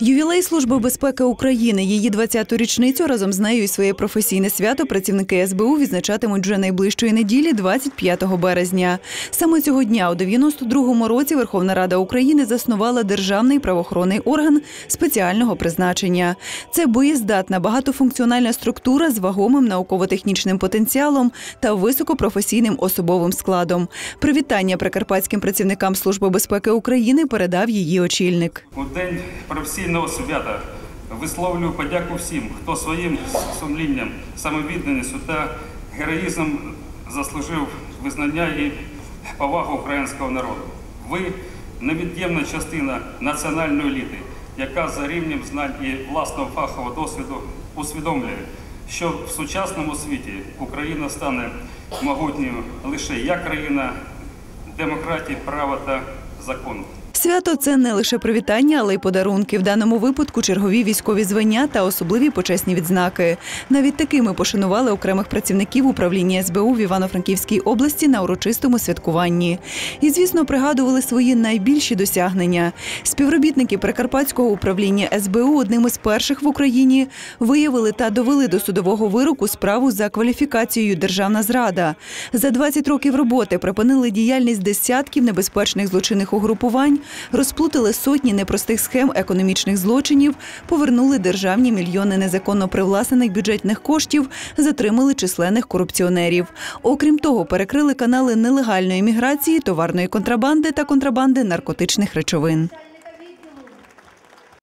Ювілей Служби безпеки України, її 20-ту річницю разом з нею і своє професійне свято працівники СБУ відзначатимуть вже найближчої неділі, 25 березня. Саме цього дня, у 92-му році, Верховна Рада України заснувала державний правоохоронний орган спеціального призначення. Це боєздатна багатофункціональна структура з вагомим науково-технічним потенціалом та високопрофесійним особовим складом. Привітання прикарпатським працівникам Служби безпеки України передав її очільник. У день професійного свята висловлюю подяку всім, хто своїм сумлінням, самовідданістю та героїзмом заслужив визнання і повагу українського народу. Ви невід'ємна частина національної еліти, яка за рівнем знань і власного фахового досвіду усвідомлює, що в сучасному світі Україна стане могутньою лише як країна демократії, права та закону. Свято це не лише привітання, але й подарунки. В даному випадку чергові військові звання та особливі почесні відзнаки. Навіть такими пошанували окремих працівників управління СБУ в Івано-Франківській області на урочистому святкуванні. І, звісно, пригадували свої найбільші досягнення. Співробітники Прикарпатського управління СБУ одним із перших в Україні виявили та довели до судового вироку справу за кваліфікацією державна зрада. За 20 років роботи припинили діяльність десятків небезпечних злочинних угрупувань, розплутали сотні непростих схем економічних злочинів, повернули державні мільйони незаконно привласнених бюджетних коштів, затримали численних корупціонерів. Окрім того, перекрили канали нелегальної міграції, товарної контрабанди та контрабанди наркотичних речовин.